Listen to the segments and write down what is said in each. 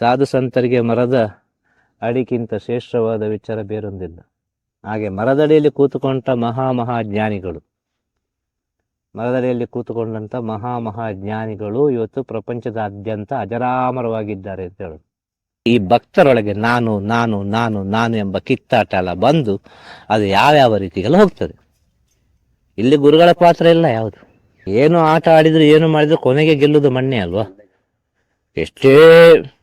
ಸಾಧು ಸಂತರಿಗೆ ಮರದ ಅಡಿಗಿಂತ ಶ್ರೇಷ್ಠವಾದ ವಿಚಾರ ಬೇರೊಂದಿಲ್ಲ. ಹಾಗೆ ಮರದಡಿಯಲ್ಲಿ ಕೂತುಕೊಂಡ ಮಹಾ ಮಹಾ ಜ್ಞಾನಿಗಳು ಮರದಡಿಯಲ್ಲಿ ಕೂತುಕೊಂಡಂಥ ಮಹಾ ಮಹಾ ಜ್ಞಾನಿಗಳು ಇವತ್ತು ಪ್ರಪಂಚದಾದ್ಯಂತ ಅಜರಾಮರವಾಗಿದ್ದಾರೆ ಅಂತ ಹೇಳೋದು. ಈ ಭಕ್ತರೊಳಗೆ ನಾನು ನಾನು ನಾನು ನಾನು ಎಂಬ ಕಿತ್ತಾಟ ಎಲ್ಲ ಬಂದು ಅದು ಯಾವ್ಯಾವ ರೀತಿಗೆಲ್ಲ ಹೋಗ್ತದೆ. ಇಲ್ಲಿ ಗುರುಗಳ ಪಾತ್ರ ಇಲ್ಲ ಯಾವುದು? ಏನು ಆಟ ಆಡಿದ್ರು ಏನು ಮಾಡಿದ್ರು ಕೊನೆಗೆ ಗೆಲ್ಲುವುದು ಮಣ್ಣೆ ಅಲ್ವಾ? ಎಷ್ಟೇ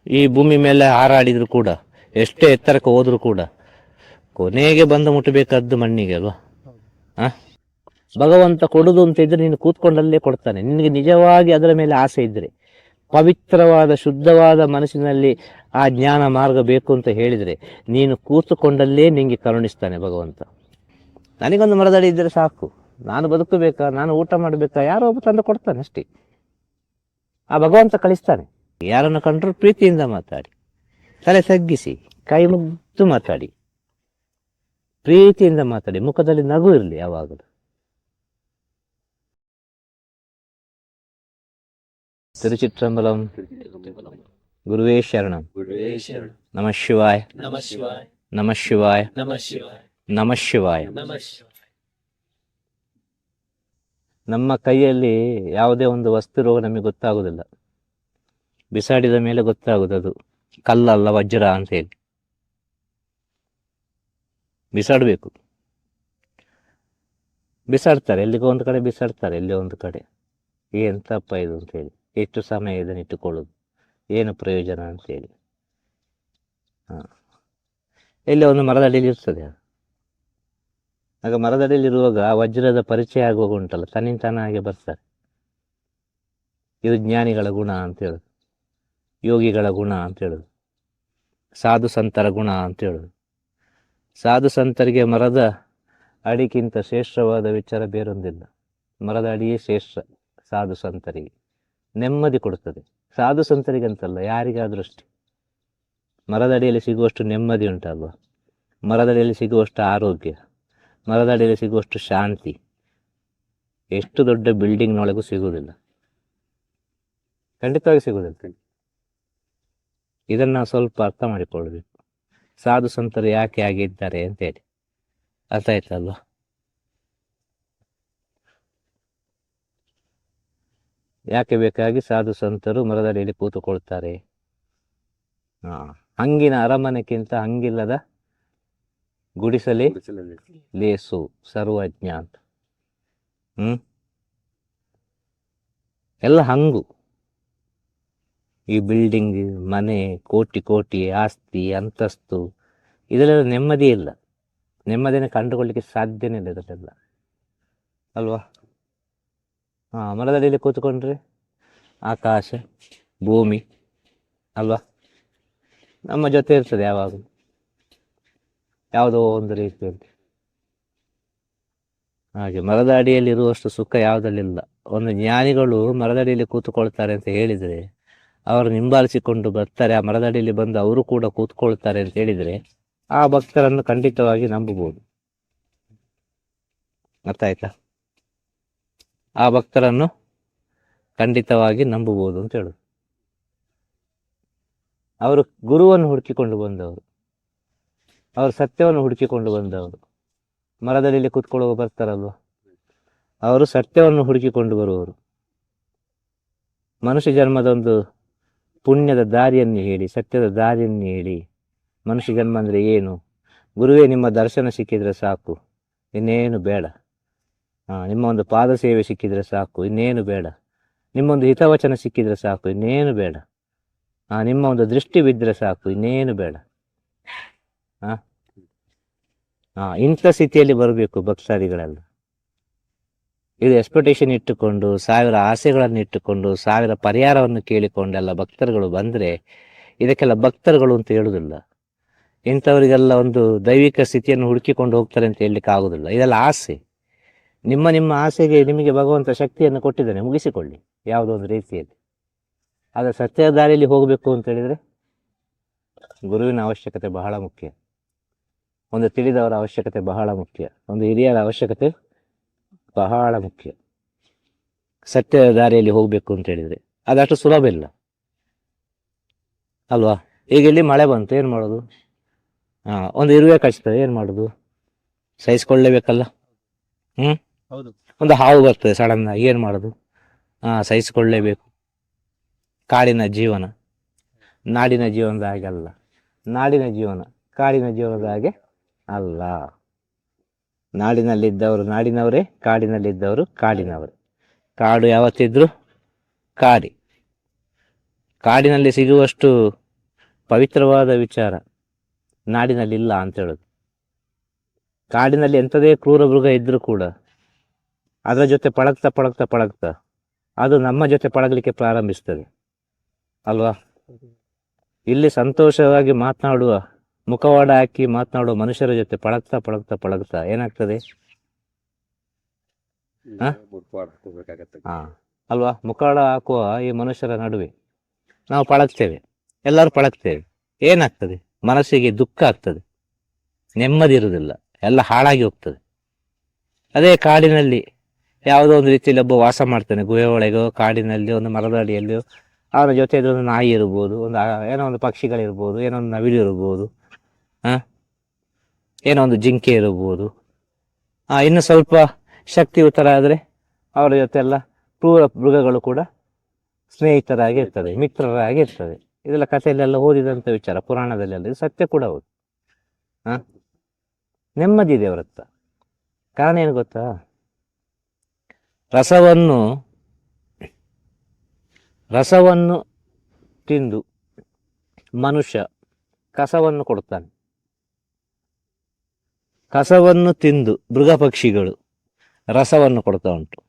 ಈ ಭೂಮಿ ಮೇಲೆ ಹಾರಾಡಿದ್ರು ಕೂಡ, ಎಷ್ಟೇ ಎತ್ತರಕ್ಕೆ ಹೋದ್ರು ಕೂಡ, ಕೊನೆಗೆ ಬಂದು ಮುಟ್ಟಬೇಕಾದ್ದು ಮಣ್ಣಿಗೆ ಅಲ್ವಾ? ಆ? ಭಗವಂತ ಕೊಡುದು ಅಂತ ಇದ್ರೆ ನೀನು ಕೂತ್ಕೊಂಡಲ್ಲೇ ಕೊಡ್ತಾನೆ. ನಿನಗೆ ನಿಜವಾಗಿ ಅದರ ಮೇಲೆ ಆಸೆ ಇದ್ರೆ, ಪವಿತ್ರವಾದ, ಶುದ್ಧವಾದ ಮನಸ್ಸಿನಲ್ಲಿ ಆ ಜ್ಞಾನ ಮಾರ್ಗ ಬೇಕು ಅಂತ ಹೇಳಿದ್ರೆ ನೀನು ಕೂತುಕೊಂಡಲ್ಲೇ ನಿಂಗೆ ಕರುಣಿಸ್ತಾನೆ ಭಗವಂತ. ನನಗೊಂದು ಮರದಡಿ ಇದ್ದರೆ ಸಾಕು. ನಾನು ಬದುಕಬೇಕಾ? ನಾನು ಊಟ ಮಾಡಬೇಕಾ? ಯಾರೋ ಒಬ್ಬ ತಂದು ಕೊಡ್ತಾನೆ ಅಷ್ಟೇ. ಆ ಭಗವಂತ ಕಳಿಸ್ತಾನೆ. ಯಾರನ್ನು ಕಂಡ್ರು ಪ್ರೀತಿಯಿಂದ ಮಾತಾಡಿ, ತಲೆ ತಗ್ಗಿಸಿ, ಕೈ ಮುಗ್ದು ಮಾತಾಡಿ, ಪ್ರೀತಿಯಿಂದ ಮಾತಾಡಿ, ಮುಖದಲ್ಲಿ ನಗು ಇರಲಿ ಯಾವಾಗಲೂ. ತಿರುಚಿತ್ರಂಬಲಂ ಗುರುವೇ ಶರಣಂ. ನಮ ಶಿವಾಯ ನಮಃ ಶಿವಾಯ ನಮ ಶಿವಾಯ. ನಮಃ ಶಿವಾಯ. ನಮ ಶಿವಾಯ. ನಮ್ಮ ಕೈಯಲ್ಲಿ ಯಾವುದೇ ಒಂದು ವಸ್ತು ರೋಗ ನಮಗೆ ಗೊತ್ತಾಗುವುದಿಲ್ಲ. ಬಿಸಾಡಿದ ಮೇಲೆ ಗೊತ್ತಾಗುದು ಅದು ಕಲ್ಲಲ್ಲ ವಜ್ರ ಅಂತ ಹೇಳಿ. ಬಿಸಾಡಬೇಕು. ಬಿಸಾಡ್ತಾರೆ. ಎಲ್ಲಿಗೋ ಒಂದು ಕಡೆ ಬಿಸಾಡ್ತಾರೆ. ಎಲ್ಲಿ ಒಂದು ಕಡೆ. ಏನು ತಪ್ಪ ಇದು? ಅಂತ ಹೇಳಿ. ಎಷ್ಟು ಸಮಯ ಇದನ್ನು ಇಟ್ಟುಕೊಳ್ಳೋದು ಏನು ಪ್ರಯೋಜನ? ಅಂತೇಳಿ ಹಾಂ. ಎಲ್ಲೋ ಒಂದು ಮರದಡಿಯಲ್ಲಿ ಇರ್ತದೆ. ಆಗ ಮರದಡಿಯಲ್ಲಿರುವಾಗ ವಜ್ರದ ಪರಿಚಯ ಆಗುವಾಗ ಉಂಟಲ್ಲ. ತನ್ನಿಂತಾನ ಹಾಗೆ ಬರ್ತಾರೆ. ಇದು ಜ್ಞಾನಿಗಳ ಗುಣ ಅಂತ ಹೇಳೋದು ಯೋಗಿಗಳ ಗುಣ ಅಂತ ಹೇಳೋದು. ಸಾಧು ಸಂತರ ಗುಣ ಅಂತ ಹೇಳೋದು. ಸಾಧು ಸಂತರಿಗೆ ಮರದ ಅಡಿಗಿಂತ ಶ್ರೇಷ್ಠವಾದ ವಿಚಾರ ಬೇರೊಂದಿಲ್ಲ. ಮರದ ಅಡಿಯೇ ಶ್ರೇಷ್ಠ ಸಾಧು ಸಂತರಿಗೆ. ನೆಮ್ಮದಿ ಕೊಡುತ್ತದೆ. ಸಾಧು ಸಂತರಿಗಂತಲ್ಲ, ಯಾರಿಗಾದ್ರೂ ಅಷ್ಟೇ. ಮರದಡಿಯಲ್ಲಿ ಸಿಗುವಷ್ಟು ನೆಮ್ಮದಿ ಉಂಟಲ್ವ ಮರದಡಿಯಲ್ಲಿ ಸಿಗುವಷ್ಟು ಆರೋಗ್ಯ. ಮರದಡಿಯಲ್ಲಿ ಸಿಗುವಷ್ಟು ಶಾಂತಿ. ಎಷ್ಟು ದೊಡ್ಡ ಬಿಲ್ಡಿಂಗ್ನೊಳಗೂ ಸಿಗುವುದಿಲ್ಲ. ಖಂಡಿತವಾಗಿ ಸಿಗುವುದಿಲ್ಲ. ಇದನ್ನು ಸ್ವಲ್ಪ ಅರ್ಥ ಮಾಡಿಕೊಳ್ಬೇಕು. ಸಾಧು ಸಂತರು ಯಾಕೆ ಆಗಿದ್ದಾರೆ ಅಂತೇಳಿ ಅರ್ಥ ಆಯ್ತಲ್ವಾ? ಯಾಕೆ ಬೇಕಾಗಿ ಸಾಧು ಸಂತರು ಮರದಡಿಯಲ್ಲಿ ಕೂತುಕೊಳ್ತಾರೆ? ಹಂಗಿನ ಅರಮನೆಕ್ಕಿಂತ ಹಂಗಿಲ್ಲದ ಗುಡಿಸಲೇ ಲೇಸು, ಸರ್ವಜ್ಞ ಅಂತ. ಹ್ಮ್? ಎಲ್ಲ ಹಂಗು. ಈ ಬಿಲ್ಡಿಂಗ್ ಮನೆ ಕೋಟಿ ಕೋಟಿ ಆಸ್ತಿ ಅಂತಸ್ತು ಇದರಲ್ಲ ನೆಮ್ಮದಿ ಇಲ್ಲ. ನೆಮ್ಮದಿನ ಕಂಡುಕೊಳ್ಳಿಕ್ಕೆ ಸಾಧ್ಯನೇ ಇಲ್ಲ ಇದರಲ್ಲೆಲ್ಲ. ಅಲ್ವಾ? ಹಾ ಮರದಡಿಯಲ್ಲಿ ಕೂತ್ಕೊಂಡ್ರೆ ಆಕಾಶ ಭೂಮಿ ಅಲ್ವಾ? ನಮ್ಮ ಜೊತೆ ಇರ್ತದೆ ಯಾವಾಗಲೂ. ಯಾವುದೋ ಒಂದು ರೀತಿಯಲ್ಲಿ ಹಾಗೆ ಮರದ ಅಡಿಯಲ್ಲಿ ಇರುವಷ್ಟು ಸುಖ ಯಾವುದರಲ್ಲಿಲ್ಲ ಒಂದು ಜ್ಞಾನಿಗಳು ಮರದ ಅಡಿಯಲ್ಲಿ ಕೂತುಕೊಳ್ತಾರೆ ಅಂತ ಹೇಳಿದರೆ ಅವರು ನಿಂಬಾಲಿಸಿಕೊಂಡು ಬರ್ತಾರೆ, ಆ ಮರದಡಿಯಲ್ಲಿ ಬಂದು ಅವರು ಕೂಡ ಕೂತ್ಕೊಳ್ತಾರೆ ಅಂತ ಹೇಳಿದರೆ ಆ ಭಕ್ತರನ್ನು ಖಂಡಿತವಾಗಿ ನಂಬಬಹುದು. ಅರ್ಥ ಆಯ್ತಾ ಆ ಭಕ್ತರನ್ನು ಖಂಡಿತವಾಗಿ ನಂಬಬಹುದು ಅಂತ ಹೇಳುದು. ಅವರು ಗುರುವನ್ನು ಹುಡುಕಿಕೊಂಡು ಬಂದವರು. ಅವರು ಸತ್ಯವನ್ನು ಹುಡುಕಿಕೊಂಡು ಬಂದವರು. ಮರದಡಿಯಲ್ಲಿ ಕೂತ್ಕೊಳ್ಳುವ ಬರ್ತಾರಲ್ವ? ಅವರು ಸತ್ಯವನ್ನು ಹುಡುಕಿಕೊಂಡು ಬರುವವರು. ಮನುಷ್ಯ ಜನ್ಮದ ಒಂದು ಪುಣ್ಯದ ದಾರಿಯನ್ನು ಹೇಳಿ, ಸತ್ಯದ ದಾರಿಯನ್ನು ಹೇಳಿ. ಮನುಷ್ಯ ಜನ್ಮ ಅಂದರೆ ಏನು? ಗುರುವೇ, ನಿಮ್ಮ ದರ್ಶನ ಸಿಕ್ಕಿದರೆ ಸಾಕು. ಇನ್ನೇನು ಬೇಡ. ಹಾಂ, ನಿಮ್ಮ ಒಂದು ಪಾದ ಸೇವೆ ಸಿಕ್ಕಿದರೆ ಸಾಕು. ಇನ್ನೇನು ಬೇಡ. ನಿಮ್ಮೊಂದು ಹಿತವಚನ ಸಿಕ್ಕಿದರೆ ಸಾಕು. ಇನ್ನೇನು ಬೇಡ. ಹಾಂ, ನಿಮ್ಮ ಒಂದು ದೃಷ್ಟಿ ಬಿದ್ದರೆ ಸಾಕು. ಇನ್ನೇನು ಬೇಡ. ಹಾಂ? ಹಾಂ, ಇಂಥ ಸ್ಥಿತಿಯಲ್ಲಿ ಬರಬೇಕು ಭಕ್ತಾದಿಗಳೆಲ್ಲ. ಇದು ಎಕ್ಸ್ಪೆಕ್ಟೇಷನ್ ಇಟ್ಟುಕೊಂಡು, ಸಾವಿರ ಆಸೆಗಳನ್ನು ಇಟ್ಟುಕೊಂಡು, ಸಾವಿರ ಪರಿಹಾರವನ್ನು ಕೇಳಿಕೊಂಡೆಲ್ಲ ಭಕ್ತರುಗಳು ಬಂದರೆ ಇದಕ್ಕೆಲ್ಲ ಭಕ್ತರುಗಳು ಅಂತ ಹೇಳುವುದಿಲ್ಲ. ಇಂಥವರಿಗೆಲ್ಲ ಒಂದು ದೈವಿಕ ಸ್ಥಿತಿಯನ್ನು ಹುಡುಕಿಕೊಂಡು ಹೋಗ್ತಾರೆ ಅಂತ ಹೇಳಲಿಕ್ಕೆ ಆಗೋದಿಲ್ಲ ಇದೆಲ್ಲ ಆಸೆ. ನಿಮ್ಮ ನಿಮ್ಮ ಆಸೆಗೆ ನಿಮಗೆ ಭಗವಂತ ಶಕ್ತಿಯನ್ನು ಕೊಟ್ಟಿದ್ದಾನೆ. ಮುಗಿಸಿಕೊಳ್ಳಿ ಯಾವುದೋ ಒಂದು ರೀತಿಯಲ್ಲಿ. ಆದರೆ ಸತ್ಯದ ದಾರಿಯಲ್ಲಿ ಹೋಗಬೇಕು ಅಂತ ಹೇಳಿದರೆ ಗುರುವಿನ ಅವಶ್ಯಕತೆ ಬಹಳ ಮುಖ್ಯ. ಒಂದು ತಿಳಿದವರ ಅವಶ್ಯಕತೆ ಬಹಳ ಮುಖ್ಯ. ಒಂದು ಹಿರಿಯರ ಅವಶ್ಯಕತೆ ಬಹಳ ಮುಖ್ಯ. ಸತ್ಯ ದಾರಿಯಲ್ಲಿ ಹೋಗಬೇಕು ಅಂತ ಹೇಳಿದರೆ ಅದಷ್ಟು ಸುಲಭ ಇಲ್ಲ. ಅಲ್ವಾ? ಈಗ ಇಲ್ಲಿ ಮಳೆ ಬಂತು ಏನು ಮಾಡೋದು? ಹಾಂ ಒಂದು ಇರುವೆ ಕಚ್ತದೆ ಏನು ಮಾಡೋದು? ಸಹಿಸ್ಕೊಳ್ಳೇಬೇಕಲ್ಲ? ಹ್ಞೂ ಹೌದು. ಒಂದು ಹಾವು ಬರ್ತದೆ ಸಡನ್ ಆಗಿ ಏನು ಮಾಡೋದು? ಹಾಂ ಸಹಿಸಿಕೊಳ್ಳೇಬೇಕು. ಕಾಡಿನ ಜೀವನ. ನಾಡಿನ ಜೀವನದ ಹಾಗೆ ಅಲ್ಲ. ನಾಡಿನ ಜೀವನ ಕಾಡಿನ ಜೀವನದ ಹಾಗೆ ಅಲ್ಲ. ನಾಡಿನಲ್ಲಿದ್ದವರು ನಾಡಿನವರೇ, ಕಾಡಿನಲ್ಲಿದ್ದವರು ಕಾಡಿನವರೇ. ಕಾಡು ಯಾವತ್ತಿದ್ರು ಕಾಡಿ. ಕಾಡಿನಲ್ಲಿ ಸಿಗುವಷ್ಟು ಪವಿತ್ರವಾದ ವಿಚಾರ ನಾಡಿನಲ್ಲಿ ಇಲ್ಲ ಅಂತ ಹೇಳೋದು. ಕಾಡಿನಲ್ಲಿ ಎಂಥದೇ ಕ್ರೂರ ಮೃಗ ಇದ್ದರೂ ಕೂಡ ಅದರ ಜೊತೆ ಪಳಗ್ತಾ ಪಳಗ್ತಾ ಪಳಗ್ತಾ ಅದು ನಮ್ಮ ಜೊತೆ ಪಳಗಲಿಕ್ಕೆ ಪ್ರಾರಂಭಿಸ್ತದೆ. ಅಲ್ವಾ? ಇಲ್ಲಿ ಸಂತೋಷವಾಗಿ ಮಾತನಾಡುವ ಮುಖವಾಡ ಹಾಕಿ ಮಾತನಾಡುವ ಮನುಷ್ಯರ ಜೊತೆ ಪಳಗ್ತಾ ಪಳಗ್ತಾ ಪಳಗ್ತಾ ಏನಾಗ್ತದೆ? ಹಾ? ಅಲ್ವಾ? ಮುಖವಾಡ ಹಾಕುವ ಈ ಮನುಷ್ಯರ ನಡುವೆ ನಾವು ಪಳಗ್ತೇವೆ. ಎಲ್ಲರೂ ಪಳಗ್ತೇವೆ. ಏನಾಗ್ತದೆ? ಮನಸ್ಸಿಗೆ ದುಃಖ ಆಗ್ತದೆ. ನೆಮ್ಮದಿ ಇರುವುದಿಲ್ಲ. ಎಲ್ಲ ಹಾಳಾಗಿ ಹೋಗ್ತದೆ. ಅದೇ ಕಾಡಿನಲ್ಲಿ ಯಾವುದೋ ಒಂದು ರೀತಿಯಲ್ಲಿ ಒಬ್ಬ ವಾಸ ಮಾಡ್ತಾನೆ. ಗುಹೆ ಒಳಗೋ ಕಾಡಿನಲ್ಲಿ ಒಂದು ಮರದ ಅಡಿಯಲ್ಲಿಯೋ ಅವನ ಜೊತೆ ಒಂದು ನಾಯಿ ಇರ್ಬೋದು ಒಂದು ಏನೋ ಒಂದು ಪಕ್ಷಿಗಳಿರ್ಬೋದು ಏನೋ ಒಂದು ನವಿಲು ಇರ್ಬೋದು. ಹಾಂ? ಏನೋ ಒಂದು ಜಿಂಕೆ ಇರಬಹುದು. ಇನ್ನು ಸ್ವಲ್ಪ ಶಕ್ತಿಯುತರ ಆದರೆ ಅವರ ಜೊತೆ ಎಲ್ಲ ಕ್ರೂರ ಮೃಗಗಳು ಕೂಡ ಸ್ನೇಹಿತರಾಗಿ ಇರ್ತದೆ, ಮಿತ್ರರಾಗಿ ಇರ್ತದೆ. ಇದೆಲ್ಲ ಕಥೆಯಲ್ಲೆಲ್ಲ ಓದಿದಂಥ ವಿಚಾರ, ಪುರಾಣದಲ್ಲೆಲ್ಲ. ಇದು ಸತ್ಯ ಕೂಡ ಹೌದು. ಹಾಂ? ನೆಮ್ಮದಿ ಇದೆ ಅವರತ್ತ ಕಾರಣ ಏನು ಗೊತ್ತಾ? ರಸವನ್ನು ರಸವನ್ನು ತಿಂದು ಮನುಷ್ಯ ಕಸವನ್ನು ಕೊಡ್ತಾನೆ ಕಸವನ್ನು ತಿಂದು ಮೃಗ ಪಕ್ಷಿಗಳು ರಸವನ್ನು ಕೊಡ್ತಾ ಉಂಟು.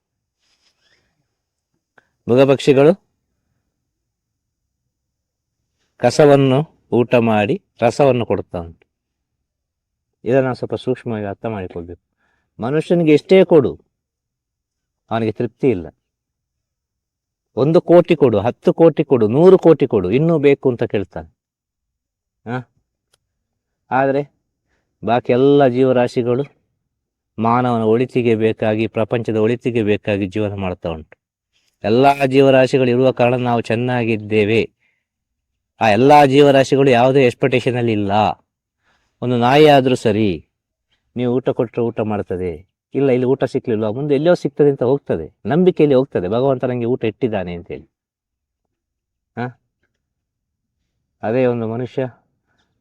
ಮೃಗ ಪಕ್ಷಿಗಳು ಕಸವನ್ನು ಊಟ ಮಾಡಿ ರಸವನ್ನು ಕೊಡ್ತಾ ಉಂಟು. ಇದನ್ನು ಸ್ವಲ್ಪ ಸೂಕ್ಷ್ಮವಾಗಿ ಅರ್ಥ ಮಾಡಿಕೊಳ್ಬೇಕು. ಮನುಷ್ಯನಿಗೆ ಎಷ್ಟೇ ಕೊಡು, ಅವನಿಗೆ ತೃಪ್ತಿ ಇಲ್ಲ. ಒಂದು ಕೋಟಿ ಕೊಡು, ಹತ್ತು ಕೋಟಿ ಕೊಡು, ನೂರು ಕೋಟಿ ಕೊಡು, ಇನ್ನೂ ಬೇಕು ಅಂತ ಕೇಳ್ತಾನೆ. ಹಾಂ? ಆದರೆ ಬಾಕಿ ಎಲ್ಲ ಜೀವರಾಶಿಗಳು ಮಾನವನ ಒಳಿತಿಗೆ ಬೇಕಾಗಿ, ಪ್ರಪಂಚದ ಒಳಿತಿಗೆ ಬೇಕಾಗಿ ಜೀವನ ಮಾಡ್ತಾ ಉಂಟು. ಎಲ್ಲ ಜೀವರಾಶಿಗಳು ಇರುವ ಕಾರಣ ನಾವು ಚೆನ್ನಾಗಿದ್ದೇವೆ. ಆ ಎಲ್ಲ ಜೀವರಾಶಿಗಳು ಯಾವುದೇ ಎಕ್ಸ್ಪೆಕ್ಟೇಷನ್ ಅಲ್ಲಿ ಇಲ್ಲ. ಒಂದು ನಾಯಿ ಆದರೂ ಸರಿ, ನೀವು ಊಟ ಕೊಟ್ಟರೆ ಊಟ ಮಾಡ್ತದೆ, ಇಲ್ಲ ಇಲ್ಲಿ ಊಟ ಸಿಕ್ಕಲಿಲ್ಲ ಮುಂದೆ ಎಲ್ಲೋ ಸಿಗ್ತದೆ ಅಂತ ಹೋಗ್ತದೆ, ನಂಬಿಕೆಯಲ್ಲಿ ಹೋಗ್ತದೆ, ಭಗವಂತ ನನಗೆ ಊಟ ಇಟ್ಟಿದ್ದಾನೆ ಅಂತೇಳಿ. ಹಾಂ? ಅದೇ ಒಂದು ಮನುಷ್ಯ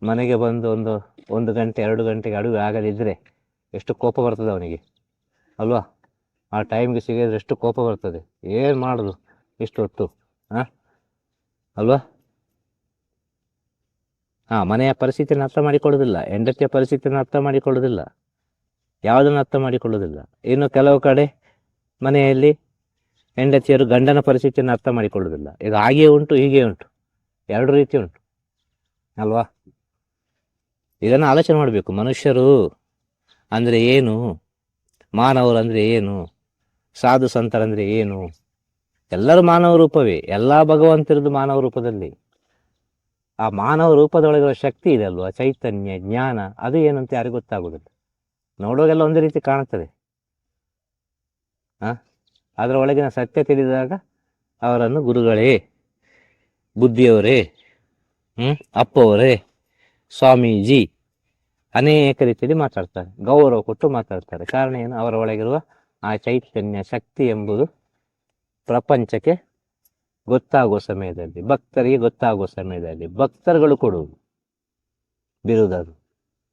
ಮನೆಗೆ ಬಂದು ಒಂದು ಒಂದು ಗಂಟೆ, ಎರಡು ಗಂಟೆಗೆ ಅಡುಗೆ ಆಗದಿದ್ದರೆ ಎಷ್ಟು ಕೋಪ ಬರ್ತದೆ ಅವನಿಗೆ, ಅಲ್ವಾ? ಆ ಟೈಮ್ಗೆ ಸಿಗಿದ್ರೆ ಎಷ್ಟು ಕೋಪ ಬರ್ತದೆ? ಏನು ಮಾಡೋದು? ಇಷ್ಟು ಹೊತ್ತು ಹಾಂ ಅಲ್ವಾ? ಹಾಂ ಮನೆಯ ಪರಿಸ್ಥಿತಿಯನ್ನು ಅರ್ಥ ಮಾಡಿಕೊಳ್ಳೋದಿಲ್ಲ. ಹೆಂಡತಿಯ ಪರಿಸ್ಥಿತಿಯನ್ನು ಅರ್ಥ ಮಾಡಿಕೊಳ್ಳೋದಿಲ್ಲ. ಯಾವುದನ್ನು ಅರ್ಥ ಮಾಡಿಕೊಳ್ಳೋದಿಲ್ಲ. ಇನ್ನು ಕೆಲವು ಕಡೆ ಮನೆಯಲ್ಲಿ ಹೆಂಡತಿಯರು ಗಂಡನ ಪರಿಸ್ಥಿತಿಯನ್ನು ಅರ್ಥ ಮಾಡಿಕೊಳ್ಳೋದಿಲ್ಲ. ಇದು ಹಾಗೆ ಉಂಟು ಹೀಗೆ ಉಂಟು. ಎರಡು ರೀತಿ ಉಂಟು. ಅಲ್ವಾ? ಇದನ್ನು ಆಲೋಚನೆ ಮಾಡಬೇಕು. ಮನುಷ್ಯರು ಅಂದರೆ ಏನು? ಮಾನವರು ಅಂದರೆ ಏನು? ಸಾಧು ಸಂತರಂದರೆ ಏನು? ಎಲ್ಲರೂ ಮಾನವ ರೂಪವೇ. ಎಲ್ಲ ಭಗವಂತರದ್ದು ಮಾನವ ರೂಪದಲ್ಲಿ. ಆ ಮಾನವ ರೂಪದೊಳಗಿರೋ ಶಕ್ತಿ ಇದೆ ಅಲ್ವಾ? ಚೈತನ್ಯ, ಜ್ಞಾನ, ಅದು ಏನಂತ ಯಾರಿಗೂ ಗೊತ್ತಾಗೋದಿಲ್ಲ. ನೋಡೋಗೆಲ್ಲ ಒಂದೇ ರೀತಿ ಕಾಣುತ್ತದೆ. ಹಾಂ ಅದರ ಒಳಗಿನ ಸತ್ಯ ತಿಳಿದಾಗ ಅವರನ್ನು ಗುರುಗಳೇ, ಬುದ್ಧಿಯವರೇ ಹ್ಞೂ ಅಪ್ಪವರೇ, ಸ್ವಾಮೀಜಿ ಅನೇಕ ರೀತಿಯಲ್ಲಿ ಮಾತಾಡ್ತಾರೆ, ಗೌರವ ಕೊಟ್ಟು ಮಾತಾಡ್ತಾರೆ. ಕಾರಣ ಏನು? ಅವರ ಒಳಗಿರುವ ಆ ಚೈತನ್ಯ, ಶಕ್ತಿ ಎಂಬುದು ಪ್ರಪಂಚಕ್ಕೆ ಗೊತ್ತಾಗುವ ಸಮಯದಲ್ಲಿ, ಭಕ್ತರಿಗೆ ಗೊತ್ತಾಗುವ ಸಮಯದಲ್ಲಿ, ಭಕ್ತರುಗಳು ಕೊಡುವುದು, ಬಿರುದದು.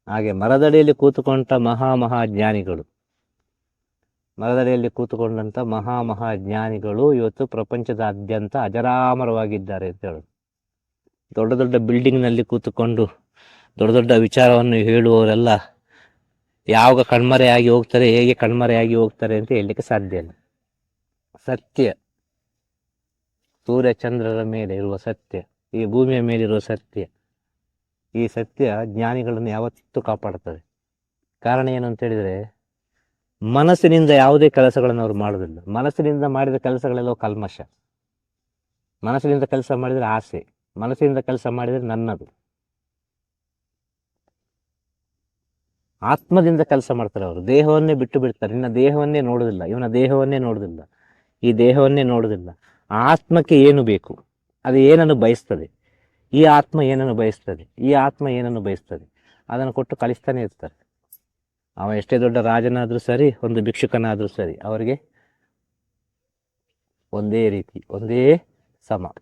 ಹಾಗೆ ಮರದಡಿಯಲ್ಲಿ ಕೂತುಕೊಂಡ ಮಹಾ ಮಹಾಜ್ಞಾನಿಗಳು, ಮರದಡಿಯಲ್ಲಿ ಕೂತುಕೊಂಡಂಥ ಮಹಾ ಮಹಾ ಜ್ಞಾನಿಗಳು ಇವತ್ತು ಪ್ರಪಂಚದಾದ್ಯಂತ ಅಜರಾಮರವಾಗಿದ್ದಾರೆ ಅಂತ ಹೇಳೋದು. ದೊಡ್ಡ ದೊಡ್ಡ ಬಿಲ್ಡಿಂಗ್ನಲ್ಲಿ ಕೂತುಕೊಂಡು ದೊಡ್ಡ ದೊಡ್ಡ ವಿಚಾರವನ್ನು ಹೇಳುವವರೆಲ್ಲ ಯಾವಾಗ ಕಣ್ಮರೆಯಾಗಿ ಹೋಗ್ತಾರೆ, ಹೇಗೆ ಕಣ್ಮರೆಯಾಗಿ ಹೋಗ್ತಾರೆ ಅಂತ ಹೇಳಲಿಕ್ಕೆ ಸಾಧ್ಯ ಇಲ್ಲ. ಸತ್ಯ. ಸೂರ್ಯ ಚಂದ್ರರ ಮೇಲೆ ಇರುವ ಸತ್ಯ. ಈ ಭೂಮಿಯ ಮೇಲಿರುವ ಸತ್ಯ. ಈ ಸತ್ಯ ಜ್ಞಾನಿಗಳನ್ನು ಯಾವತ್ತೂ ಕಾಪಾಡುತ್ತದೆ. ಕಾರಣ ಏನು ಅಂತ ಹೇಳಿದರೆ, ಮನಸ್ಸಿನಿಂದ ಯಾವುದೇ ಕೆಲಸಗಳನ್ನು ಅವರು ಮಾಡೋದಿಲ್ಲ. ಮನಸ್ಸಿನಿಂದ ಮಾಡಿದ ಕೆಲಸಗಳೆಲ್ಲ ಕಲ್ಮಶ. ಮನಸ್ಸಿನಿಂದ ಕೆಲಸ ಮಾಡಿದರೆ ಆಸೆ. ಮನಸ್ಸಿನಿಂದ ಕೆಲಸ ಮಾಡಿದರೆ ನನ್ನದು. ಆತ್ಮದಿಂದ ಕೆಲಸ ಮಾಡ್ತಾರೆ ಅವರು. ದೇಹವನ್ನೇ ಬಿಟ್ಟು ಬಿಡ್ತಾರೆ. ಇನ್ನ ದೇಹವನ್ನೇ ನೋಡುವುದಿಲ್ಲ ಇವನ ದೇಹವನ್ನೇ ನೋಡೋದಿಲ್ಲ. ಈ ದೇಹವನ್ನೇ ನೋಡುವುದಿಲ್ಲ ಆತ್ಮಕ್ಕೆ ಏನು ಬೇಕು? ಅದು ಏನನ್ನು ಬಯಸ್ತದೆ? ಈ ಆತ್ಮ ಏನನ್ನು ಬಯಸ್ತದೆ? ಈ ಆತ್ಮ ಏನನ್ನು ಬಯಸ್ತದೆ? ಅದನ್ನು ಕೊಟ್ಟು ಕಳಿಸ್ತಾನೆ ಇರ್ತಾರೆ. ಅವ ಎಷ್ಟೇ ದೊಡ್ಡ ರಾಜನಾದರೂ ಸರಿ, ಒಂದು ಭಿಕ್ಷುಕನಾದರೂ ಸರಿ, ಅವರಿಗೆ ಒಂದೇ ರೀತಿ, ಒಂದೇ ಸಮ.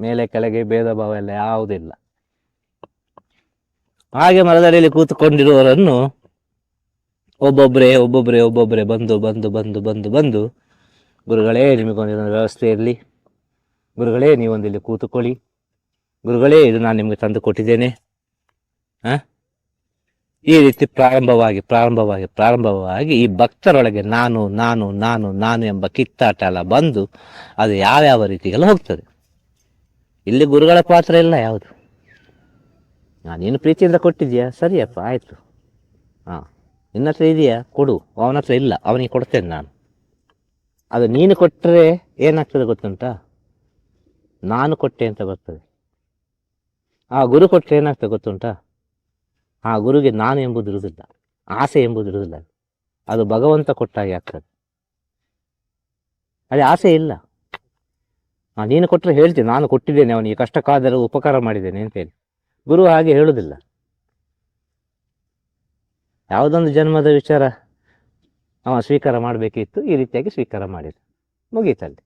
ಮೇಲೆ, ಕೆಳಗೆ ಭೇದ ಭಾವ ಎಲ್ಲ ಯಾವುದಿಲ್ಲ. ಹಾಗೆ ಮರದಡಿಯಲ್ಲಿ ಕೂತುಕೊಂಡಿರುವವರನ್ನು ಒಬ್ಬೊಬ್ಬರೇ ಒಬ್ಬೊಬ್ಬರೇ ಒಬ್ಬೊಬ್ಬರೇ ಬಂದು ಬಂದು ಬಂದು ಬಂದು ಬಂದು, ಗುರುಗಳೇ ನಿಮಗೊಂದು ವ್ಯವಸ್ಥೆ ಇರಲಿ ಗುರುಗಳೇ, ನೀವೊಂದು ಇಲ್ಲಿ ಕೂತುಕೊಳ್ಳಿ. ಗುರುಗಳೇ, ಇದು ನಾನು ನಿಮಗೆ ತಂದು ಕೊಟ್ಟಿದ್ದೇನೆ. ಹಾಂ? ಈ ರೀತಿ ಪ್ರಾರಂಭವಾಗಿ ಪ್ರಾರಂಭವಾಗಿ ಪ್ರಾರಂಭವಾಗಿ ಈ ಭಕ್ತರೊಳಗೆ ನಾನು ನಾನು ನಾನು ನಾನು ಎಂಬ ಕಿತ್ತಾಟ ಎಲ್ಲ ಬಂದು ಅದು ಯಾವ್ಯಾವ ರೀತಿಗೆಲ್ಲ ಹೋಗ್ತದೆ. ಇಲ್ಲಿ ಗುರುಗಳ ಪಾತ್ರ ಇಲ್ಲ ಯಾವುದು? ನೀನು ಪ್ರೀತಿಯಿಂದ ಕೊಟ್ಟಿದ್ಯಾ ಸರಿಯಪ್ಪ, ಆಯಿತು. ಹಾಂ ನಿನ್ನ ಹತ್ರ ಇದೆಯಾ? ಕೊಡು. ಅವನ ಹತ್ರ ಇಲ್ಲ. ಅವನಿಗೆ ಕೊಡ್ತೇನೆ ನಾನು. ಅದು ನೀನು ಕೊಟ್ಟರೆ ಏನಾಗ್ತದೆ ಗೊತ್ತುಂಟಾ? ನಾನು ಕೊಟ್ಟೆ ಅಂತ ಬರ್ತದೆ. ಆ ಗುರು ಕೊಟ್ಟರೆ ಏನಾಗ್ತದೆ ಗೊತ್ತುಂಟಾ? ಆ ಗುರುಗೆ ನಾನು ಎಂಬುದು ಇರುವುದಿಲ್ಲ. ಆಸೆ ಎಂಬುದು ಇರುವುದಿಲ್ಲ. ಅದು ಭಗವಂತ ಕೊಟ್ಟಾಗೆ ಆಗ್ತದೆ. ಅದೇ ಆಸೆ ಇಲ್ಲ. ನೀನು ಕೊಟ್ಟರೆ ಹೇಳ್ತೀನಿ. ನಾನು ಕೊಟ್ಟಿದ್ದೇನೆ ಅವನಿಗೆ. ಕಷ್ಟಕ್ಕಾದರೂ ಉಪಕಾರ ಮಾಡಿದ್ದೇನೆ ಅಂತೇಳಿ. ಗುರು ಹಾಗೆ ಹೇಳುವುದಿಲ್ಲ. ಯಾವುದೊಂದು ಜನ್ಮದ ವಿಚಾರ ಅವ ಸ್ವೀಕಾರ ಮಾಡಬೇಕಿತ್ತು, ಈ ರೀತಿಯಾಗಿ ಸ್ವೀಕಾರ ಮಾಡಿದ. ಮುಗೀತಲ್ಲಿ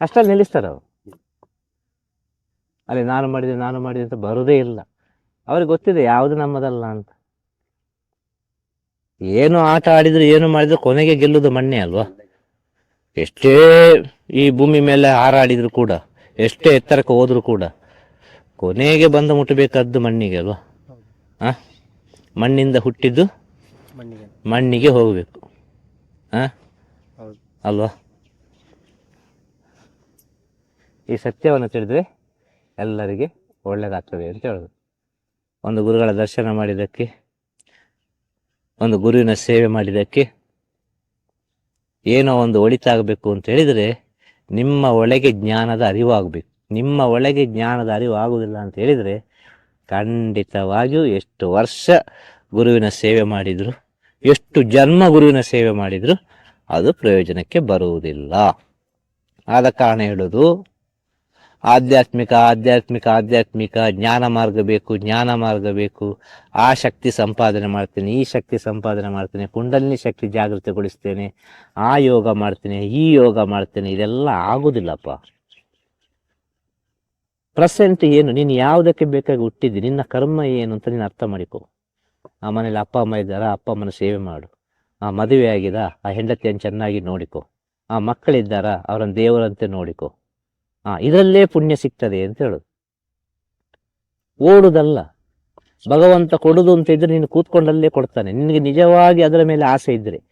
ಅಷ್ಟಲ್ಲಿ ನಿಲ್ಲಿಸ್ತಾರೆ ಅವರು. ಅಲ್ಲಿ ನಾನು ಮಾಡಿದೆ ನಾನು ಮಾಡಿದೆ ಅಂತ ಬರೋದೇ ಇಲ್ಲ. ಅವ್ರಿಗೆ ಗೊತ್ತಿದೆ ಯಾವುದು ನಮ್ಮದಲ್ಲ ಅಂತ. ಏನು ಆಟ ಆಡಿದ್ರು, ಏನು ಮಾಡಿದ್ರು ಕೊನೆಗೆ ಗೆಲ್ಲುವುದು ಮಣ್ಣೆ ಅಲ್ವಾ? ಎಷ್ಟೇ ಈ ಭೂಮಿ ಮೇಲೆ ಹಾರಾಡಿದ್ರು ಕೂಡ, ಎಷ್ಟೇ ಎತ್ತರಕ್ಕೆ ಹೋದ್ರು ಕೂಡ ಕೊನೆಗೆ ಬಂದು ಮುಟ್ಟಬೇಕಾದ್ದು ಮಣ್ಣಿಗೆ ಅಲ್ವಾ? ಹಾ ಮಣ್ಣಿಂದ ಹುಟ್ಟಿದ್ದು ಮಣ್ಣಿಗೆ. ಮಣ್ಣಿಗೆ ಹೋಗಬೇಕು. ಹಾ ಅಲ್ವಾ? ಈ ಸತ್ಯವನ್ನು ತಿಳಿದ್ರೆ ಎಲ್ಲರಿಗೆ ಒಳ್ಳೆಯದಾಗ್ತದೆ ಅಂತ ಹೇಳೋದು. ಒಂದು ಗುರುಗಳ ದರ್ಶನ ಮಾಡಿದ್ದಕ್ಕೆ ಒಂದು ಗುರುವಿನ ಸೇವೆ ಮಾಡಿದ್ದಕ್ಕೆ ಏನೋ ಒಂದು ಒಳಿತಾಗಬೇಕು ಅಂತ ಹೇಳಿದರೆ ನಿಮ್ಮ ಒಳಗೆ ಜ್ಞಾನದ ಅರಿವಾಗಬೇಕು. ನಿಮ್ಮ ಒಳಗೆ ಜ್ಞಾನದ ಅರಿವು ಆಗುವುದಿಲ್ಲ ಅಂತ ಹೇಳಿದರೆ ಖಂಡಿತವಾಗಿಯೂ ಎಷ್ಟು ವರ್ಷ ಗುರುವಿನ ಸೇವೆ ಮಾಡಿದರು, ಎಷ್ಟು ಜನ್ಮ ಗುರುವಿನ ಸೇವೆ ಮಾಡಿದ್ರು, ಅದು ಪ್ರಯೋಜನಕ್ಕೆ ಬರುವುದಿಲ್ಲ. ಆದ ಕಾರಣ ಹೇಳೋದು, ಆಧ್ಯಾತ್ಮಿಕ ಆಧ್ಯಾತ್ಮಿಕ ಆಧ್ಯಾತ್ಮಿಕ, ಜ್ಞಾನ ಮಾರ್ಗ ಬೇಕು, ಜ್ಞಾನ ಮಾರ್ಗ ಬೇಕು, ಆ ಶಕ್ತಿ ಸಂಪಾದನೆ ಮಾಡ್ತೇನೆ, ಈ ಶಕ್ತಿ ಸಂಪಾದನೆ ಮಾಡ್ತೇನೆ, ಕುಂಡಲಿನಿ ಶಕ್ತಿ ಜಾಗೃತಿಗೊಳಿಸ್ತೇನೆ, ಆ ಯೋಗ ಮಾಡ್ತೇನೆ, ಈ ಯೋಗ ಮಾಡ್ತೇನೆ, ಇದೆಲ್ಲ ಆಗುದಿಲ್ಲಪ್ಪ. ಪ್ರೆಸೆಂಟ್ ಏನು? ನೀನು ಯಾವುದಕ್ಕೆ ಬೇಕಾಗಿ ಹುಟ್ಟಿದ್ದಿ? ನಿನ್ನ ಕರ್ಮ ಏನು ಅಂತ ನೀನು ಅರ್ಥ ಮಾಡಿಕೊ. ಆ ಮನೇಲಿ ಅಪ್ಪ, ಅಮ್ಮ ಇದ್ದಾರಾ? ಅಪ್ಪ ಅಮ್ಮನ ಸೇವೆ ಮಾಡು. ಆ ಮದುವೆ ಆಗಿದ? ಆ ಹೆಂಡತಿಯನ್ನು ಚೆನ್ನಾಗಿ ನೋಡಿಕೊ. ಆ ಮಕ್ಕಳಿದ್ದಾರಾ? ಅವರನ್ನು ದೇವರಂತೆ ನೋಡಿಕೊ. ಆ, ಇದರಲ್ಲೇ ಪುಣ್ಯ ಸಿಗ್ತದೆ ಅಂತ ಹೇಳೋದು. ಓಡುದಲ್ಲ. ಭಗವಂತ ಕೊಡುದು ಅಂತ ಇದ್ರೆ ನೀನು ಕೂತ್ಕೊಂಡಲ್ಲೇ ಕೊಡ್ತಾನೆ. ನಿನಗೆ ನಿಜವಾಗಿ ಅದರ ಮೇಲೆ ಆಸೆ ಇದ್ರೆ.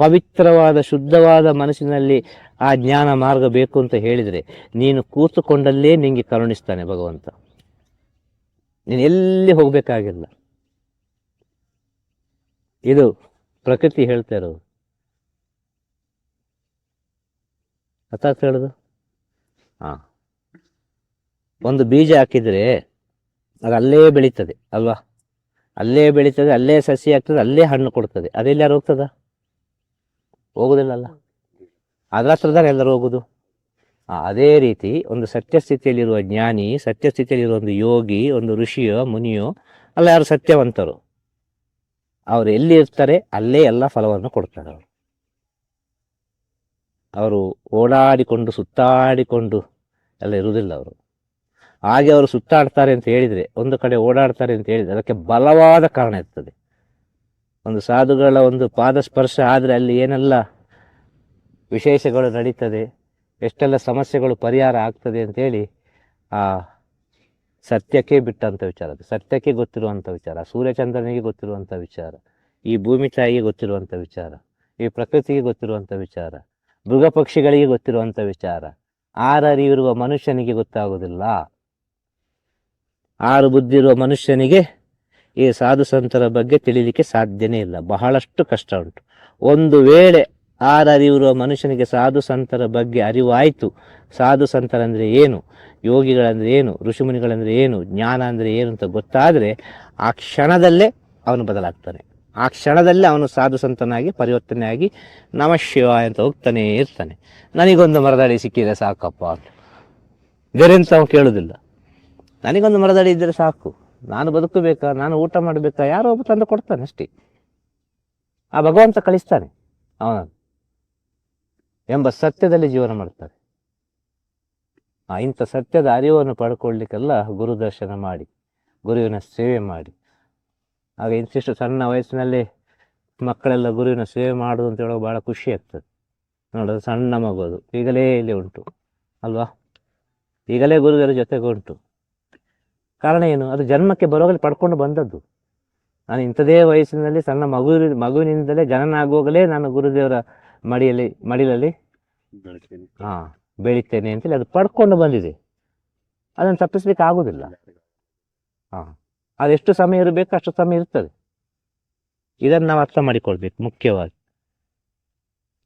ಪವಿತ್ರವಾದ, ಶುದ್ಧವಾದ ಮನಸ್ಸಿನಲ್ಲಿ ಆ ಜ್ಞಾನ ಮಾರ್ಗ ಬೇಕು ಅಂತ ಹೇಳಿದರೆ ನೀನು ಕೂತುಕೊಂಡಲ್ಲೇ ನಿಂಗೆ ಕರುಣಿಸ್ತಾನೆ ಭಗವಂತ. ನೀನು ಎಲ್ಲಿ ಹೋಗಬೇಕಾಗಿಲ್ಲ. ಇದು ಪ್ರಕೃತಿ ಹೇಳ್ತಾ ಇರೋದು. ಅರ್ಥ ಹೇಳೋದು? ಹಾಂ ಒಂದು ಬೀಜ ಹಾಕಿದರೆ ಅದು ಅಲ್ಲೇ ಬೆಳೀತದೆ, ಅಲ್ವಾ? ಅಲ್ಲೇ ಬೆಳೀತದೆ, ಅಲ್ಲೇ ಸಸಿ ಆಗ್ತದೆ, ಅಲ್ಲೇ ಹಣ್ಣು ಕೊಡ್ತದೆ. ಅದೆಲ್ಲಾರು ಹೋಗ್ತದ? ಹೋಗುದಿಲ್ಲಲ್ಲ. ಅದ್ರ ಹತ್ರದಾರೆ ಎಲ್ಲರೂ ಹೋಗುದು. ಅದೇ ರೀತಿ ಒಂದು ಸತ್ಯಸ್ಥಿತಿಯಲ್ಲಿರುವ ಜ್ಞಾನಿ ಸತ್ಯಸ್ಥಿತಿಯಲ್ಲಿರುವ ಒಂದು ಯೋಗಿ ಒಂದು ಋಷಿಯೋ ಮುನಿಯೋ ಅಲ್ಲ ಯಾರು ಸತ್ಯವಂತರು ಅವರು ಎಲ್ಲಿ ಇರ್ತಾರೆ ಅಲ್ಲೇ ಎಲ್ಲ ಫಲವನ್ನು ಕೊಡ್ತಾರೆ ಅವರು. ಅವರು ಓಡಾಡಿಕೊಂಡು ಸುತ್ತಾಡಿಕೊಂಡು ಎಲ್ಲ ಇರುವುದಿಲ್ಲ ಅವರು. ಹಾಗೆ ಅವರು ಸುತ್ತಾಡ್ತಾರೆ ಅಂತ ಹೇಳಿದರೆ ಒಂದು ಕಡೆ ಓಡಾಡ್ತಾರೆ ಅಂತ ಹೇಳಿದರೆ ಅದಕ್ಕೆ ಬಲವಾದ ಕಾರಣ ಇರ್ತದೆ. ಒಂದು ಸಾಧುಗಳ ಒಂದು ಪಾದಸ್ಪರ್ಶ ಆದರೆ ಅಲ್ಲಿ ಏನೆಲ್ಲ ವಿಶೇಷಗಳು ನಡೀತದೆ, ಎಷ್ಟೆಲ್ಲ ಸಮಸ್ಯೆಗಳು ಪರಿಹಾರ ಆಗ್ತದೆ ಅಂತೇಳಿ ಆ ಸತ್ಯಕ್ಕೆ ಬಿಟ್ಟಂಥ ವಿಚಾರ. ಅದು ಸತ್ಯಕ್ಕೆ ಗೊತ್ತಿರುವಂಥ ವಿಚಾರ, ಸೂರ್ಯಚಂದ್ರನಿಗೆ ಗೊತ್ತಿರುವಂಥ ವಿಚಾರ, ಈ ಭೂಮಿ ತಾಯಿಗೆ ಗೊತ್ತಿರುವಂಥ ವಿಚಾರ, ಈ ಪ್ರಕೃತಿಗೆ ಗೊತ್ತಿರುವಂಥ ವಿಚಾರ, ಮೃಗ ಪಕ್ಷಿಗಳಿಗೆ ಗೊತ್ತಿರುವಂಥ ವಿಚಾರ. ಆರರಿವಿರುವ ಮನುಷ್ಯನಿಗೆ ಗೊತ್ತಾಗುವುದಿಲ್ಲ. ಆರು ಬುದ್ಧಿರುವ ಮನುಷ್ಯನಿಗೆ ಈ ಸಾಧು ಸಂತರ ಬಗ್ಗೆ ತಿಳಿಲಿಕ್ಕೆ ಸಾಧ್ಯನೇ ಇಲ್ಲ. ಬಹಳಷ್ಟು ಕಷ್ಟ ಉಂಟು. ಒಂದು ವೇಳೆ ಆರರಿವಿರುವ ಮನುಷ್ಯನಿಗೆ ಸಾಧು ಸಂತರ ಬಗ್ಗೆ ಅರಿವಾಯಿತು. ಸಾಧು ಸಂತರಂದರೆ ಏನು? ಯೋಗಿಗಳಂದರೆ ಏನು? ಋಷಿಮುನಿಗಳಂದರೆ ಏನು? ಜ್ಞಾನ ಅಂದರೆ ಏನು ಅಂತ ಗೊತ್ತಾದರೆ ಆ ಕ್ಷಣದಲ್ಲೇ ಅವನು ಬದಲಾಗ್ತಾನೆ. ಆ ಕ್ಷಣದಲ್ಲೇ ಅವನು ಸಾಧು ಸಂತನಾಗಿ, ಪರಿವರ್ತನೆಯಾಗಿ ನಮ ಶಿವಾಯ ಅಂತ ಹೋಗ್ತಾನೇ ಇರ್ತಾನೆ. ನನಗೊಂದು ಮರದಡಿ ಸಿಕ್ಕಿದೆ ಸಾಕಪ್ಪ ಅಂತ. ಬೇರೆಂತ ಅವನು ಕೇಳೋದಿಲ್ಲ. ನನಗೊಂದು ಮರದಡಿ ಇದ್ದರೆ ಸಾಕು. ನಾನು ಬದುಕಬೇಕಾ, ನಾನು ಊಟ ಮಾಡಬೇಕಾ, ಯಾರೋ ಒಬ್ಬ ತಂದು ಕೊಡ್ತಾನೆ ಅಷ್ಟೇ. ಆ ಭಗವಂತ ಕಳಿಸ್ತಾನೆ ಅವನನ್ನು. ಎಂಬ ಸತ್ಯದಲ್ಲಿ ಜೀವನ ಮಾಡ್ತಾರೆ ಆ ಇಂಥ ಸತ್ಯದ ಅರಿವನ್ನು ಪಡ್ಕೊಳ್ಳಿಕ್ಕೆಲ್ಲ ಗುರು ದರ್ಶನ ಮಾಡಿ, ಗುರುವಿನ ಸೇವೆ ಮಾಡಿ. ಆಗ ಇಂತಿಷ್ಟು ಸಣ್ಣ ವಯಸ್ಸಿನಲ್ಲಿ ಮಕ್ಕಳೆಲ್ಲ ಗುರುವಿನ ಸೇವೆ ಮಾಡೋದು ಅಂತ ಹೇಳೋ ಭಾಳ ಖುಷಿ ಆಗ್ತದೆ. ನೋಡೋದು ಸಣ್ಣ ಮಗೋದು ಈಗಲೇ ಇಲ್ಲಿ ಉಂಟು, ಅಲ್ವಾ? ಈಗಲೇ ಗುರುಗಳ ಜೊತೆಗೆ ಉಂಟು. ಕಾರಣ ಏನು? ಅದು ಜನ್ಮಕ್ಕೆ ಬರುವಾಗಲೇ ಪಡ್ಕೊಂಡು ಬಂದದ್ದು. ನಾನು ಇಂಥದೇ ವಯಸ್ಸಿನಲ್ಲಿ ಸಣ್ಣ ಮಗು ಮಗುವಿನಿಂದಲೇ ಜನನ ಆಗುವಾಗಲೇ ನಾನು ಗುರುದೇವರ ಮಡಿಯಲ್ಲಿ ಮಡಿಲಲ್ಲಿ ಹಾ ಬೆಳಿತೇನೆ ಅಂತೇಳಿ ಅದು ಪಡ್ಕೊಂಡು ಬಂದಿದೆ. ಅದನ್ನು ತಪ್ಪಿಸ್ಲಿಕ್ಕೆ ಆಗುದಿಲ್ಲ. ಹಾ ಅದೆಷ್ಟು ಸಮಯ ಇರಬೇಕು ಅಷ್ಟು ಸಮಯ ಇರ್ತದೆ. ಇದನ್ನು ನಾವು ಅರ್ಥ ಮಾಡಿಕೊಳ್ಬೇಕು ಮುಖ್ಯವಾಗಿ.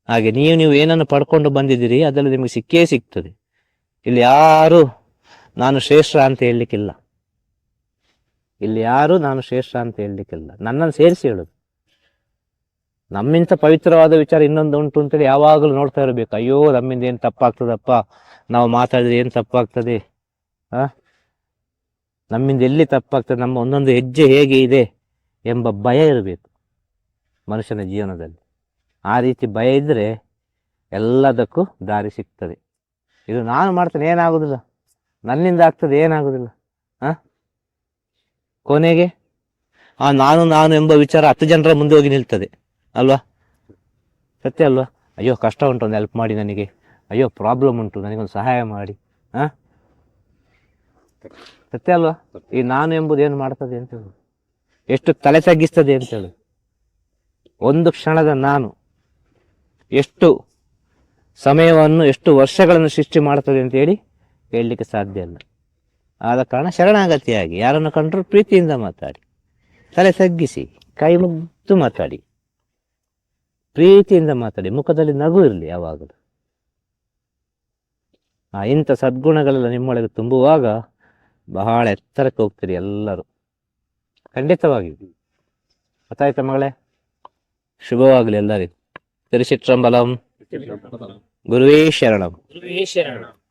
ಹಾಗೆ ನೀವು ನೀವು ಏನನ್ನು ಪಡ್ಕೊಂಡು ಬಂದಿದ್ದೀರಿ ಅದರಲ್ಲಿ ನಿಮಗೆ ಸಿಕ್ಕೇ ಸಿಗ್ತದೆ. ಇಲ್ಲಿ ಯಾರು ನಾನು ಶ್ರೇಷ್ಠ ಅಂತ ಹೇಳಲಿಕ್ಕಿಲ್ಲ. ಇಲ್ಲಿ ಯಾರು ನಾನು ಶ್ರೇಷ್ಠ ಅಂತ ಹೇಳಲಿಕ್ಕಿಲ್ಲ. ನನ್ನನ್ನು ಸೇರಿಸಿ ಹೇಳೋದು ನಮ್ಮಿಂತ ಪವಿತ್ರವಾದ ವಿಚಾರ ಇನ್ನೊಂದು ಉಂಟು ಅಂತೇಳಿ ಯಾವಾಗಲೂ ನೋಡ್ತಾ ಇರಬೇಕು. ಅಯ್ಯೋ, ನಮ್ಮಿಂದ ಏನು ತಪ್ಪಾಗ್ತದಪ್ಪ? ನಾವು ಮಾತಾಡಿದ್ರೆ ಏನು ತಪ್ಪಾಗ್ತದೆ? ಆ? ನಮ್ಮಿಂದ ಎಲ್ಲಿ ತಪ್ಪಾಗ್ತದೆ? ನಮ್ಮ ಒಂದೊಂದು ಹೆಜ್ಜೆ ಹೇಗೆ ಇದೆ ಎಂಬ ಭಯ ಇರಬೇಕು ಮನುಷ್ಯನ ಜೀವನದಲ್ಲಿ. ಆ ರೀತಿ ಭಯ ಇದ್ದರೆ ಎಲ್ಲದಕ್ಕೂ ದಾರಿ ಸಿಗ್ತದೆ. ಇದು ನಾನು ಮಾಡ್ತೇನೆ, ಏನಾಗೋದಿಲ್ಲ. ನನ್ನಿಂದ ಆಗ್ತದೆ, ಏನಾಗೋದಿಲ್ಲ. ಆ? ಕೊನೆಗೆ? ಆ, ನಾನು ನಾನು ಎಂಬ ವಿಚಾರ ಹತ್ತು ಜನರ ಮುಂದೆ ಹೋಗಿ ನಿಲ್ತದೆ. ಅಲ್ವಾ? ಸತ್ಯ ಅಲ್ವಾ? ಅಯ್ಯೋ, ಕಷ್ಟ ಉಂಟು ಒಂದು ಹೆಲ್ಪ್ ಮಾಡಿ ನನಗೆ. ಅಯ್ಯೋ ಪ್ರಾಬ್ಲಮ್ ಉಂಟು, ನನಗೊಂದು ಸಹಾಯ ಮಾಡಿ. ಹಾಂ ಸತ್ಯ ಅಲ್ವಾ? ಈ ನಾನು ಎಂಬುದು ಏನು ಮಾಡ್ತದೆ ಅಂತ ಹೇಳು. ಎಷ್ಟು ತಲೆ ತಗ್ಗಿಸ್ತದೆ ಅಂತ ಹೇಳು. ಒಂದು ಕ್ಷಣದ ನಾನು ಎಷ್ಟು ಸಮಯವನ್ನು, ಎಷ್ಟು ವರ್ಷಗಳನ್ನು ಸೃಷ್ಟಿ ಮಾಡ್ತದೆ ಅಂತ ಹೇಳಿ ಹೇಳಲಿಕ್ಕೆ ಸಾಧ್ಯ ಇಲ್ಲ. ಆದ ಕಾರಣ ಶರಣಾಗತಿಯಾಗಿ. ಯಾರನ್ನು ಕಂಡರೂ ಪ್ರೀತಿಯಿಂದ ಮಾತಾಡಿ. ತಲೆ ತಗ್ಗಿಸಿ, ಕೈ ಮುಗ್ದು ಮಾತಾಡಿ. ಪ್ರೀತಿಯಿಂದ ಮಾತಾಡಿ. ಮುಖದಲ್ಲಿ ನಗು ಇರಲಿ ಯಾವಾಗಲೂ. ಆ ಇಂಥ ಸದ್ಗುಣಗಳೆಲ್ಲ ನಿಮ್ಮೊಳಗೆ ತುಂಬುವಾಗ ಬಹಳ ಎತ್ತರಕ್ಕೆ ಹೋಗ್ತೀರಿ ಎಲ್ಲರೂ. ಖಂಡಿತವಾಗಿ ಗೊತ್ತಾಯ್ತಾ ಮಗಳೇ? ಶುಭವಾಗಲಿ ಎಲ್ಲರಿಗೂ. ತಿರುಚಿಟ್ರಂಬಲಂ ಗುರುವೇ ಶರಣಂ. ಗುರುವೇ ಶರಣ.